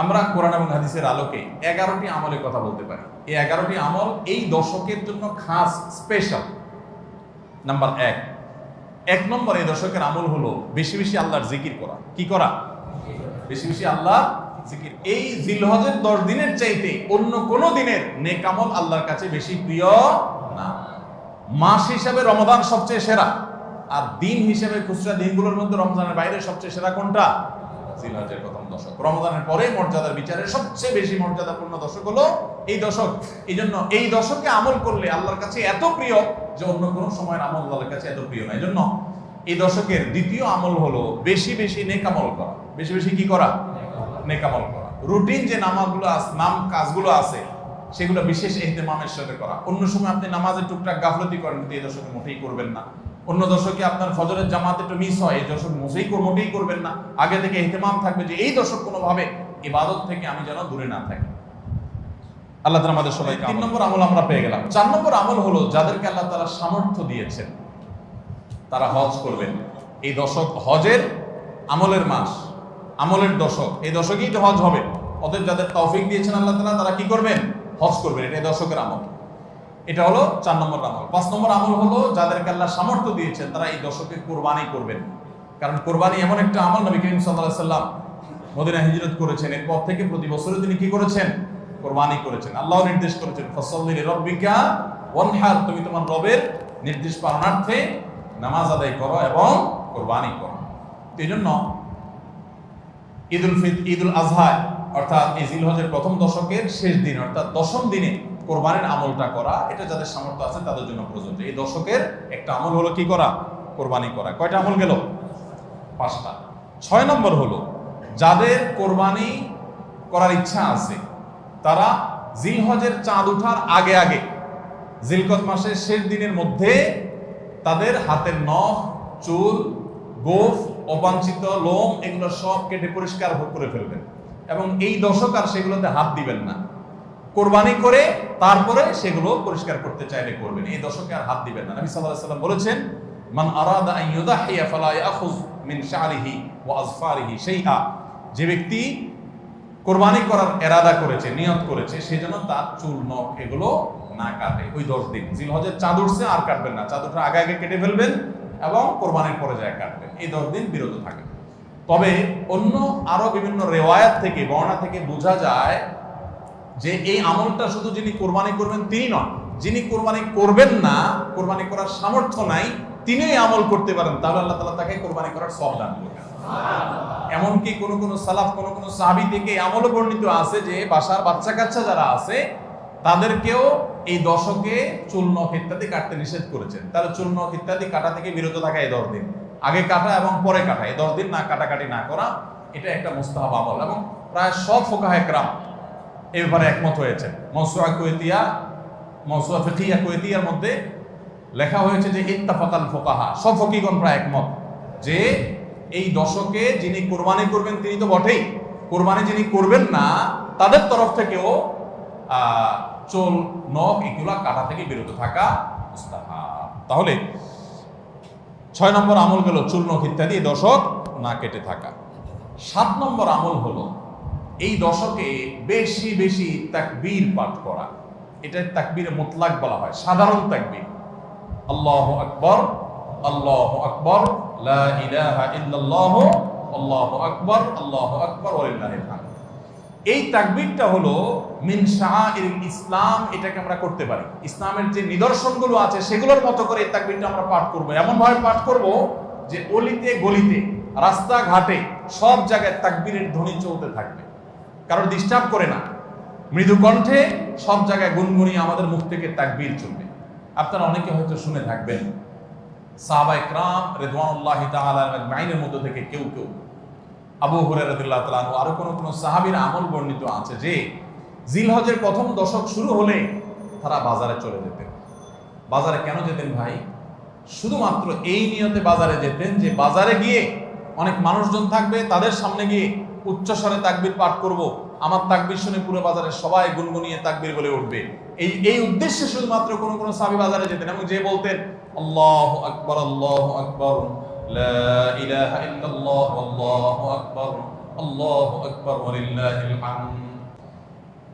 আমরা কোরআন এবং হাদিসের আলোকে এগারোটি আমলের কথা বলতে পারি। এই এগারোটি আমল এই দশকের জন্য খাস স্পেশাল নাম্বার এক। এক নম্বর এই দশকের আমল হলো বেশি বেশি আল্লাহর জিকির করা। কি করা? বেশি বেশি আল্লাহ জিকির। এই জিলহজের দশ দিনের চাইতে অন্য কোন দিনের নেকামল আল্লাহর কাছে বেশি প্রিয় না। মাস হিসাবে রমদান সবচেয়ে সেরা। আর দিন হিসেবে খুচরা দিনগুলোর মধ্যে রমজানের বাইরে সবচেয়ে সেরা কোনটা? জিলহজের প্রথম দশক। রমজানের পরে মর্যাদার বিচারে সবচেয়ে বেশি মর্যাদাপূর্ণ দশক হলো এই দশক। এই জন্য এই দশকে আমল করলে আল্লাহর কাছে এত প্রিয় যে অন্য কোনো সময়ের আমল আল্লাহর কাছে এত প্রিয় না। এই জন্য এই দশকের দ্বিতীয় আমল হলো বেশি বেশি নেকামল করা। বেশি বেশি কি করা? নেকামল করা। রুটিন যে নাম কাজগুলো আছে, সেগুলো বিশেষ এহতেমামের সাথে করা। অন্য সময় আপনি নামাজের টুকটাক গাফলতি করেন এই দশকে মোটেই করবেন না। অন্য দশকে আপনার ফজরের জামাত একটু মিস হয় এই দশক মোটেই মোটেই করবেন না। আগে থেকে এহতেমাম থাকবে যে এই দশক কোনোভাবে ইবাদত থেকে আমি যেন দূরে না থাকি। আল্লাহ তালা আমাদের সবাই তিন নম্বর আমল আমরা পেয়ে গেলাম। চার নম্বর আমল হলো যাদেরকে আল্লাহ তারা সামর্থ্য দিয়েছেন তারা হজ করবেন। এই দশক হজের আমলের মাস আমলের দশক। এই দশকেই তো হজ হবে। অতএব যাদের তৌফিক দিয়েছেন আল্লাহ তালা তারা কি করবেন? হজ করবেন। এটা এই দশকের আমল। এটা হলো চার নম্বর আমল। পাঁচ নম্বর আমল হলো যাদেরকে আল্লাহ সামর্থ্য দিয়েছেন, তারা এই দশকে কোরবানি করবেন। কারণ কোরবানি এমন একটা আমল নবী করিম সাল্লাহ সাল্লাম মদিনা হিজরত করেছেন। এরপর থেকে প্রতি বছরে তিনি কি করেছেন? কোরবানি করেছেন। আল্লাহ নির্দেশ করেছেন, ফসল্লি রব্বিকা ওয়ানহার তুমি তোমার রবের নির্দেশ পালনার্থে নামাজ আদায় করো এবং কোরবানি করো। এই জন্য ঈদ ঈদুল ফিত, ঈদুল আজহায় অর্থাৎ এই জিলহজের প্রথম দশকের শেষ দিন, অর্থাৎ দশম দিনে কোরবানির আমলটা করা, এটা যাদের সামর্থ্য আছে তাদের জন্য প্রযোজ্য। এই দশকের একটা আমল হলো কি করা? কোরবানি করা। কয়টা আমল গেল? পাঁচটা। ছয় নম্বর হলো, যাদের কোরবানি করার ইচ্ছা আছে, তারা জিলহজের চাঁদ উঠার আগে আগে, জিলকত মাসের শেষ দিনের মধ্যে তাদের হাতের নখ, চুল, গোফ, অবাঞ্ছিত লোম, এগুলো সব কেটে পরিষ্কার করে ফেলবেন। এবং এই দশক আর সেগুলোতে হাত দিবেন না। কোরবানি করে তারপরে সেগুলো পরিষ্কার করতে চাইলে করবেন। এই দশকে আর হাত দিবেন না। নবী আলাইহি সাল্লাম বলেছেন, মান আরাদা আন ইউদাহিয়া ফালা ইয়াখুজ মিন শারিহি ওয়া আজফারিহি শাইআ। যে ব্যক্তি কোরবানি করার এরাদা করেছে, নিয়ত করেছে সেই জন্য তার চুল, নখ এগুলো না কাটে। ওই দশ দিন। জিলহজের চাঁদ উঠছে আর কাটবেন না। চাঁদ আগে আগে কেটে ফেলবেন এবং কোরবানির পরে যায় কাটবেন। এই দশ দিন বিরত থাকে তবে অন্য আরও বিভিন্ন রেওয়ায়াত থেকে বর্ণা থেকে বোঝা যায় যে এই আমলটা শুধু যিনি কোরবানি করবেন তিনি নন, যিনি কোরবানি করবেন না, কোরবানি করার সামর্থ্য নাই তিনি আমল করতে পারেন, তাহলে আল্লাহ তালা তাকে কোরবানি করার সব দান করবেন। এমনকি কোন কোন সালাফ, কোন কোন সাহাবি থেকে আমলও বর্ণিত আছে যে বাসার বাচ্চা কাচ্চা যারা আছে, তাদেরকেও এই দশকে নখ ইত্যাদি কাটতে নিষেধ করেছেন। তাহলে নখ ইত্যাদি কাটা থেকে বিরত থাকা এই দশ দিন। আগে কাটা এবং পরে কাটা, এই দশ দিন না কাটাকাটি না করা, এটা একটা মুস্তাহাব আমল। এবং প্রায় সব ফোকাহে ক্রাম এ ব্যাপারে একমত হয়েছে মনসুয়া কুয়েতিয়া মনসুয়া ফিকিয়া কুয়েতিয়ার মধ্যে লেখা হয়েছে যে, ইত্তাফাকাল ফোকাহা। সব ফকিগণ প্রায় একমত যে, এই দশকে যিনি কোরবানি করবেন, তিনি তো বটেই। কোরবানি যিনি করবেন না, তাদের তরফ থেকেও চোল, নখ এগুলা কাটা থেকে বিরত থাকা তাহলে, ছয় নম্বর আমল গেল চুল, নখ ইত্যাদি দশক না কেটে থাকা। সাত নম্বর আমল হলো এই দশকে বেশি বেশি তাকবীর পাঠ করা। এটা তাকবীরে মুতলাক বলা হয়, সাধারণ তাকবীর। আল্লাহ আকবর আল্লাহ আকবর আল্লাহু আকবর আল্লাহু আকবর এই তাকবীরটা হলো, মিন ইসলাম এটাকে আমরা করতে পারি। ইসলামের যে নিদর্শনগুলো আছে, সেগুলোর মতো করে এই তাকবীরটা আমরা পাঠ করব। এমন ভাবে পাঠ করব যে অলিতে, গলিতে, রাস্তাঘাটে, সব জায়গায় তাকবীরের ধ্বনি চলতে থাকবে। কারণ ডিস্টার্ব করে না। মৃদু কণ্ঠে সব জায়গায় গুনগুনিয়ে আমাদের মুখ থেকে তাকবীর চলবে। আপনারা অনেকে হয়তো শুনে থাকবেন সাহাবায়ে ক্রাম রিদওয়ানুল্লাহি আজমাইনের মধ্যে থেকে কেউ কেউ। আবু হুরায়রা রাদিয়াল্লাহু তাআলা আরও কোন কোন সাহাবীর আমল বর্ণিত আছে যে, জিলহজের প্রথম দশক শুরু হলে তারা বাজারে চলে যেতেন। বাজারে কেন যেতেন ভাই? শুধুমাত্র এই নিয়তে বাজারে যেতেন যে বাজারে গিয়ে অনেক মানুষজন থাকবে, তাদের সামনে গিয়ে উচ্চস্বরে তাকবির পাঠ করব। আমার তাকবির শুনে পুরো বাজারে সবাই গুনগুনিয়ে তাকবির বলে উঠবে। এই এই উদ্দেশ্যে শুধুমাত্র কোন কোন সাহাবী বাজারে যেতেন এবং যে বলতেন, আল্লাহু আকবার আল্লাহু আকবার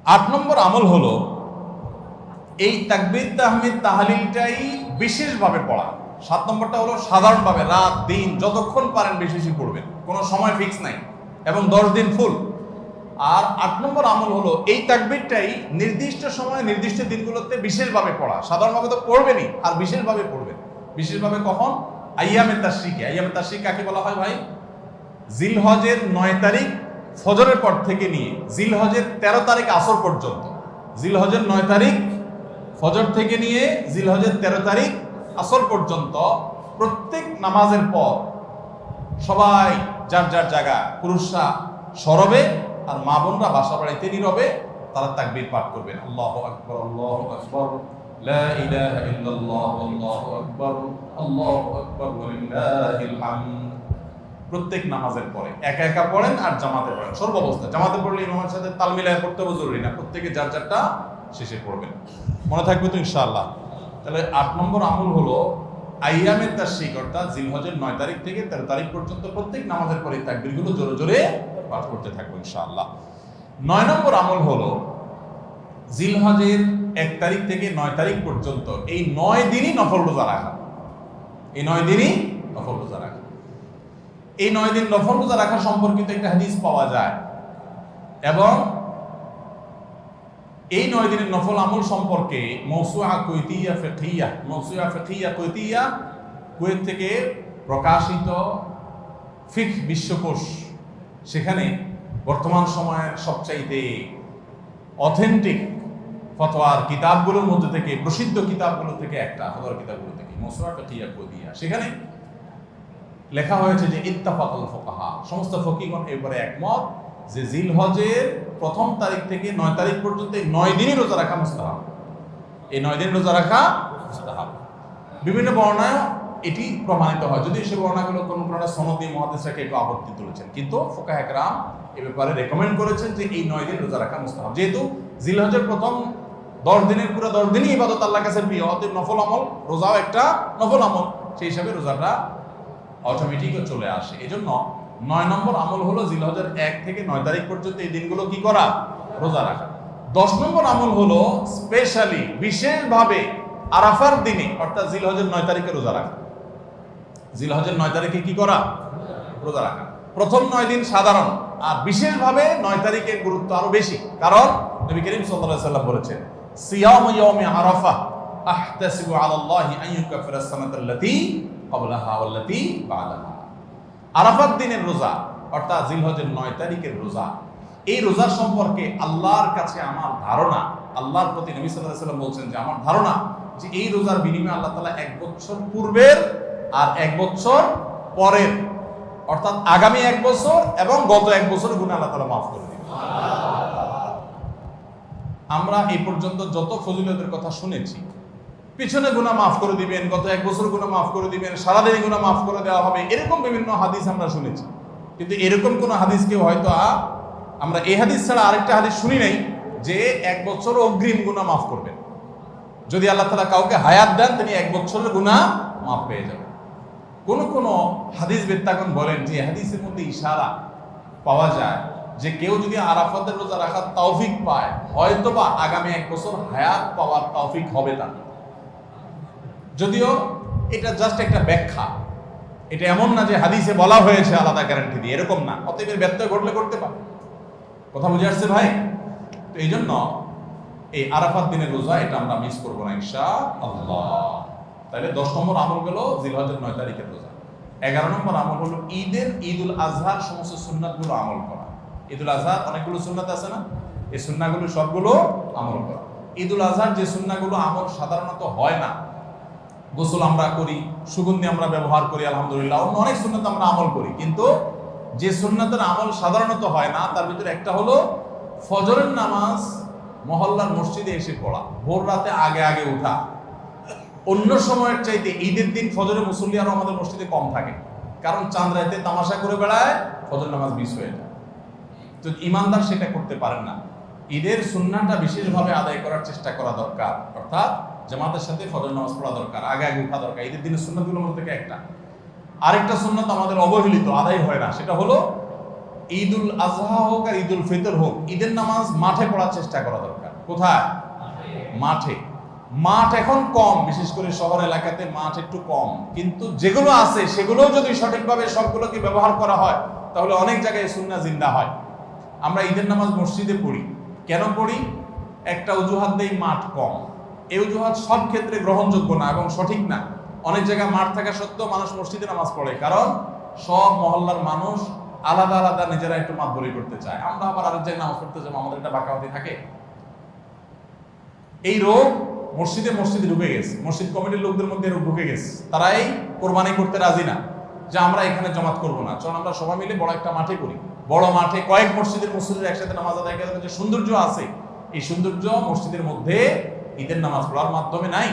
আট নম্বর আমল হলো, এই তাকবীর, তাহমিদ, তাহলিলটাই বিশেষভাবে পড়া। সাত নম্বরটা হলো সাধারণভাবে রাত, দিন, যতক্ষণ পারেন বেশি বেশি পড়বেন। কোনো সময় ফিক্স নাই। এবং দশ দিন ফুল। আর আট নম্বর আমল হলো, এই তাকবীরটাই নির্দিষ্ট সময় নির্দিষ্ট দিনগুলোতে বিশেষভাবে পড়া। সাধারণভাবে তো পড়বেনই, আর বিশেষভাবে পড়বেন। বিশেষভাবে কখন? আইয়ামে তাশ্রিকে। আইয়ামে তাশ্রিক কাকে বলা হয় ভাই? জিলহজের নয় তারিখ ফজরের পর থেকে নিয়ে, জিলহজের তেরো তারিখ আসর পর্যন্ত। জিলহজের নয় তারিখ ফজর থেকে নিয়ে, জিলহজের তেরো তারিখ আসর পর্যন্ত প্রত্যেক নামাজের পর সবাই যার যার জায়গা পুরুষরা সরবে আর মা বোনরা বাসা বাড়িতে নীরবে, তারা তাকবীর পাঠ করবেন আল্লাহু আকবার আল্লাহু আকবার। লা ইলাহা ইল্লাল্লাহ, আল্লাহু আকবার আল্লাহু আকবার, ওয়ালিল্লাহিল হামদ। প্রত্যেক নামাজের পরে, একা একা পড়েন আর জামাতে পড়েন। সর্বাবস্থা, জামাতে পড়লে ইমামের সাথে তাল মিলায় পড়তে জরুরি না, প্রত্যেকে যার যারটা শেষে পড়বেন। মনে থাকবে তো ইনশাআল্লাহ। তাহলে আট নম্বর আমল হলো আইয়ামের তার শিক অর্থাৎ জিলহজের নয় তারিখ থেকে তেরো তারিখ পর্যন্ত প্রত্যেক নামাজের পরে তাকবিরগুলো জোরে জোরে পাঠ করতে থাকব ইনশাআল্লাহ। নয় নম্বর আমল হলো জিলহজের এক তারিখ থেকে নয় তারিখ পর্যন্ত এই নয় দিনই নফল রোজা রাখা। এই নয় দিনই নফল রোজা রাখা। এই নয় দিন নফল রোজা রাখা সম্পর্কিত একটা হাদিস পাওয়া যায়। এবং এই নয় দিনের নফল আমল সম্পর্কে মৌসুয়া কৈতিয়া ফেকিয়া মৌসুয়া ফেকিয়া কৈতিয়া কুয়েত থেকে প্রকাশিত ফিক বিশ্বকোষ সেখানে বর্তমান সময়ের সবচাইতে অথেন্টিক ফতোয়ার কিতাবগুলোর মধ্যে থেকে, প্রসিদ্ধ কিতাবগুলো থেকে একটা, ফতোয়ার কিতাবগুলো থেকে। মৌসুয়া ফেকিয়া কৈতিয়া সেখানে লেখা হয়েছে যে, ইত্তাফাকুল ফোকাহা। সমস্ত ফকিগণ এবারে একমত যে জিল হজের প্রথম তারিখ থেকে নয় তারিখ পর্যন্ত এই নয় দিনই রোজা রাখা মুস্তাহাব। এই নয় দিন রোজা রাখা মুস্তাহাব। বিভিন্ন বর্ণায় এটি প্রমাণিত হয়। যদি সে বর্ণাগুলো কোনো কোনো সনদি মহাদেশাকে একটু আপত্তি তুলেছেন। কিন্তু ফোকা একরাম এ ব্যাপারে রেকমেন্ড করেছেন যে এই নয় দিন রোজা রাখা মুস্তাহাব। যেহেতু জিলহজের প্রথম দশ দিনের, পুরো দশ দিনই ইবাদত আল্লাহ কাছে প্রিয়, অতএব নফল আমল, রোজাও একটা নফল আমল। সেই হিসাবে রোজাটা অটোমেটিকও চলে আসে। এই জন্য নয় নম্বর আমল হলো জিলহজের এক থেকে নয় তারিখ পর্যন্ত এই দিনগুলো কি করা? রোজা রাখা। দশ নম্বর আমল হলো স্পেশালি বিশেষভাবে আরাফার দিনে, অর্থাৎ জিলহজের নয় তারিখে রোজা রাখা। জিলহজের নয় তারিখে কি করা? রোজা রাখা। প্রথম নয় দিন সাধারণ, আর বিশেষভাবে নয় তারিখের গুরুত্ব আরও বেশি। কারণ নবী করিম সাল্লাল্লাহু সাল্লাম বলেছেন, সিয়াম ইয়াউমি আরাফা আহতাসিবু আলাল্লাহি আন ইউকাফিরা সানাতাল্লাতী ক্বাবলাহা ওয়াল্লাতী বা'দাহা। আরাফাত দিনের রোজা, অর্থাৎ জিলহজের নয় তারিখের রোজা, এই রোজার সম্পর্কে আল্লাহর কাছে আমার ধারণা, আল্লাহর প্রতি নবী আলাইহি সাল্লাম বলছেন যে আমার ধারণা যে এই রোজার বিনিময়ে আল্লাহ তাআলা এক বছর পূর্বের আর এক বছর পরের, অর্থাৎ আগামী এক বছর এবং গত এক বছরের গুণে আল্লাহ তাআলা মাফ করে দিবেন। আমরা এই পর্যন্ত যত ফজিলতের কথা শুনেছি, পিছনে গুণা মাফ করে দিবেন, গত এক বছর গুণা মাফ করে দিবেন, সারাদিনে গুণা মাফ করে দেওয়া হবে, এরকম বিভিন্ন হাদিস আমরা শুনেছি। কিন্তু এরকম কোন হাদিস কেউ হয়তো আমরা এই হাদিস ছাড়া আরেকটা হাদিস শুনি নাই যে এক বছর অগ্রিম গুণা মাফ করবেন। যদি আল্লাহ তালা কাউকে হায়াত দেন, তিনি এক বছরের গুণা মাফ পেয়ে যাবেন। কোন কোন হাদিস বেত্তাগণ বলেন যে হাদিসের মধ্যে ইশারা পাওয়া যায় যে কেউ যদি আরাফাতের রোজা রাখার তৌফিক পায়, হয়তোবা আগামী এক বছর হায়াত পাওয়ার তৌফিক হবে তার। যদিও এটা জাস্ট একটা ব্যাখ্যা। এটা এমন না যে হাদিসে বলা হয়েছে আলাদা গ্যারান্টি দিয়ে, এরকম না। অতএব এর ব্যত্যয় ঘটলে করতে পারে। কথা বুঝে আসছে ভাই? তো এই জন্য এই আরাফাত দিনের রোজা এটা আমরা মিস করব না ইনশা আল্লাহ তাহলে দশ নম্বর আমল গেল জিলহজের নয় তারিখের রোজা। এগারো নম্বর আমল হলো ঈদের ঈদ উল আজহার সমস্ত সুন্নাতগুলো আমল করা। ঈদ উল আজহার অনেকগুলো সুন্নাত আছে না? এই সুন্নাগুলো সবগুলো আমল করা। ঈদ উল আজহার যে সুন্নাগুলো আমল সাধারণত হয় না। গোসল আমরা করি, সুগন্ধি আমরা ব্যবহার করি, আলহামদুলিল্লাহ। অন্য অনেক সুন্নত আমরা আমল করি, কিন্তু যে সুন্নতের আমল সাধারণত হয় না, তার ভিতরে একটা হলো ফজরের নামাজ মহল্লার মসজিদে এসে পড়া, ভোর রাতে আগে আগে উঠা। অন্য সময়ের চাইতে ঈদের দিন ফজরে মুসল্লি আরও আমাদের মসজিদে কম থাকে। কারণ চাঁদ রাতে তামাশা করে বেড়ায় ফজর নামাজ মিস হয়ে যায়। তো ইমানদার সেটা করতে পারেন না। ঈদের সুন্নাটা বিশেষভাবে আদায় করার চেষ্টা করা দরকার। অর্থাৎ জামাতের সাথে ফজর নামাজ পড়া দরকার, আগে আগে উঠা দরকার। ঈদের দিনের সুন্নাতগুলোর মধ্যে থেকে একটা। আরেকটা সুন্নাত আমাদের অবহেলিত, আদায় হয় না। সেটা হলো ঈদুল আজহা হোক আর ঈদুল ফিতর হোক, ঈদের নামাজ মাঠে পড়ার চেষ্টা করা দরকার। কোথায়? মাঠে। মাঠ এখন কম, বিশেষ করে শহর এলাকাতে মাঠ একটু কম। কিন্তু যেগুলো আছে, সেগুলোও যদি সঠিকভাবে সবগুলোকে ব্যবহার করা হয়, তাহলে অনেক জায়গায় সুন্না জিন্দা হয়। আমরা ঈদের নামাজ মসজিদে পড়ি। কেন পড়ি? একটা অজুহাত দেই মাঠ কম। এই অজুহাত সব ক্ষেত্রে গ্রহণযোগ্য না এবং সঠিক না। অনেক জায়গায় মাঠ থাকা সত্ত্বেও মানুষ মসজিদে নামাজ পড়ে। কারণ সব মহল্লার মানুষ আলাদা আলাদা নিজেরা একটু মাত বলি করতে চায়। আমরা আবার আরেক জায়গায় নামাজ পড়তে যাব, আমাদের একটা বাঁকাওয়াতি থাকে। এই রোগ মসজিদে মসজিদে ঢুকে গেছে। মসজিদ কমিটির লোকদের মধ্যে রোগ ঢুকে গেছে। তারাই কোরবানি করতে রাজি না যে আমরা এখানে জমাত করব না। চল আমরা সবাই মিলে বড় একটা মাঠে করি। বড় মাঠে কয়েক মসজিদের মসজিদের একসাথে নামাজ আদায় করার যে সৌন্দর্য আছে। এই সৌন্দর্য মসজিদের মধ্যে ঈদের নামাজ পড়ার মাধ্যমে নাই।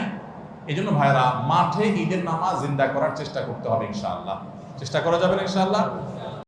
এই জন্য ভাইরা মাঠে ঈদের নামাজ জিন্দা করার চেষ্টা করতে হবে ইনশাআল্লাহ। চেষ্টা করা যাবে ইনশাআল্লাহ?